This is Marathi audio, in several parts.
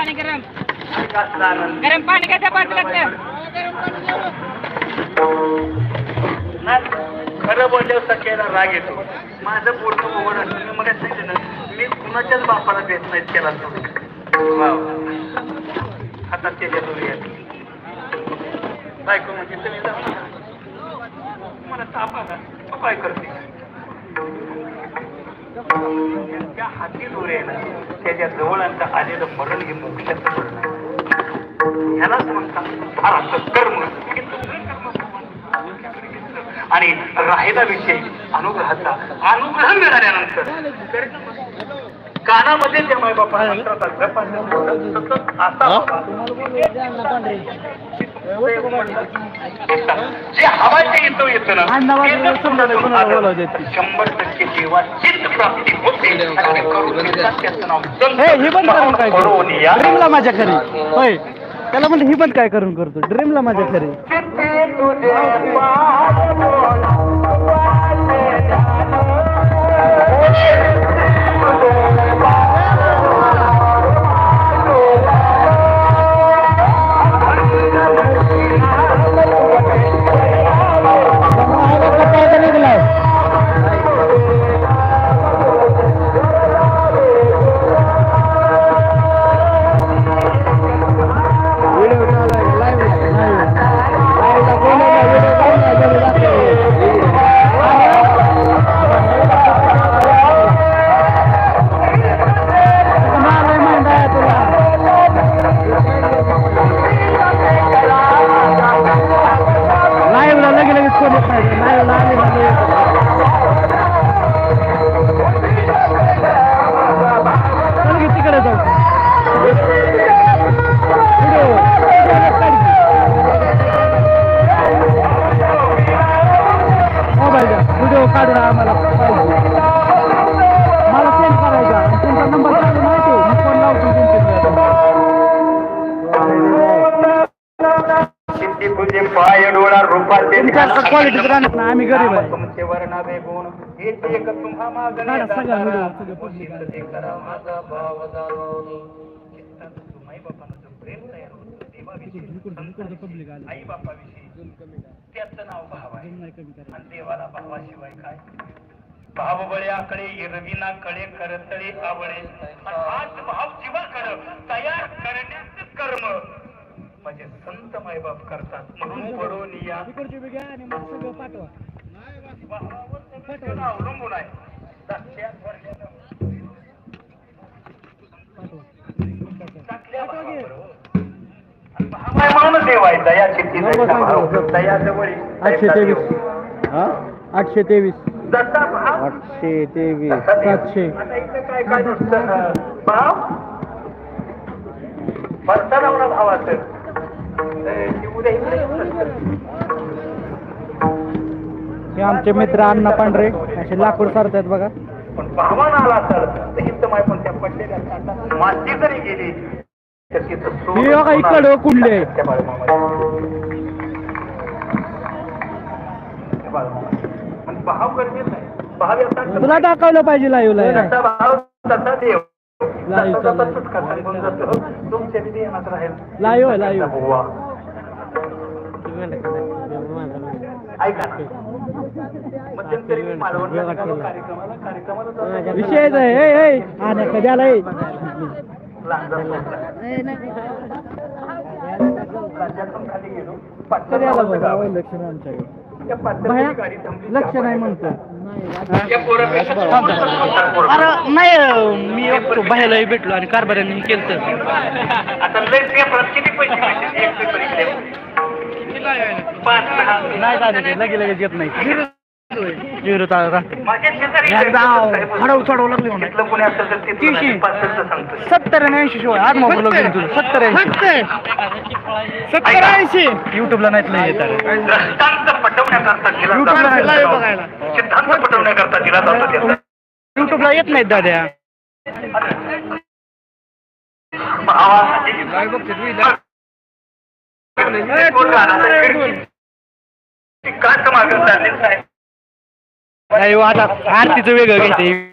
पाणी गरम. गरम पाणी कसं पाणी लागतं खरं बोलल्यावर सख्याला राग येतो. माझं पूर्ण उघड असतं मी मग सांगितलं ना मी कुणाच्याच बापाला देत नाही तो. हातात त्याच्या दोघे बायको म्हणजे तुम्ही जा मला ताप आला. करते. त्या हाती दोरे आहे त्याच्याजवळ आलेलं मरण हे मोक्षाचं मरण आहे. ह्यालाच म्हणतात भाराचं कर्म हे तुझं कर्म आणि राहिला विषय अनुग्रहाचा अनुग्रह मिळाल्यानंतर कानामध्ये त्या माय बापा असा जे हवा ते येतो येतं ना शंभर टक्के देवा चित्त प्राप्ती होते. त्याचं नाव हे ही पण करून काय करून या. ड्रीमला माझ्या घरी. होय. त्याला म्हणलं ही पण काय करून करतो? ड्रीमला माझ्या घरी. काढून आम्हाला पाहिजे. मला सेंड करायचा. तुमचा नंबर सांगून माहिती मी फोन लावतो तुमच्या क्वालिटीच राहणार ना आम्ही गरीब आहे. तुमचे वर्णावे गुण हेच एक तुम्हा मागणे काढा सगळा सगळं public उचित ते करा माझा भाव दारो. चित्तात तुम्हा बापानं जो प्रेम तयार होतं, देवाविषयी, पब्लिक आले. आई बापाविषयी त्याचं नाव भाव आहे कमी करा आणि देवाला भावाशिवाय काय? भावबळ्याकडे इरविना कडे करतळे आवळे. आणि हाच भाव जीवाकडे तयार करण्याचं कर्म. म्हणजे संत मायबाप करतात. म्हणून पडून या. तिकडची बी दया दया जवळ आठशे तेवीस. हा? आठशे तेवीस. आठशे सातशे. आता इथं काय काय नुसतं अं, भाव? भरता लावला भावाचं अं, ती उद्या इकडे येऊन हे आमचे मित्र अण्णा पांढरे असे लाकूड सारतात बघा. पण भावानं आला तर हित माय पण त्या पडलेल्या माती जरी गेली तर तिथं हे बघा इकडं कुंडले आहे. भाव गरजेचं आहे. भाव याचा तुला पाहिजे लाईव्हला जसा भाव तसा देव. लाईव्ह तसा चालू. सुटका सांगून जातो. तुमच्या बी ध्यानात राहील लाईव्ह आहे, लाईव्ह. बुवा. ऐका ना. मध्यंतरी मी मालवणला निघालो कार्यक्रमाला कार्यक्रमाला जाताना विषयच आहे. ए, ए, आणि कधी आलाय लक्ष नाही आमच्याकडे लक्ष नाही म्हणतो अरे नाही मी एकटो बाहेरलाही भेटलो आणि कारभाऱ्यांनी केलं आता किती पैसे नाही ते लगे लगेच येत नाही. झिरो एकदा हडव चढव लागले तीनशे. नाही, सत्तर आणि ऐंशी शिवाय. मोबाईल सत्तर. ऐंशी. सत्तर. ऐंशी. युट्यूबला नाहीत नाही येत नाही युट्यूबला येत नाहीत दाद्या. भावासाठी कोण राहणार? खिडकी. नाही हो, आता आरतीचं वेगळं घ्यायचं.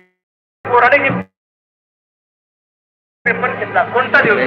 पेपर घेतला. कोणता देऊ?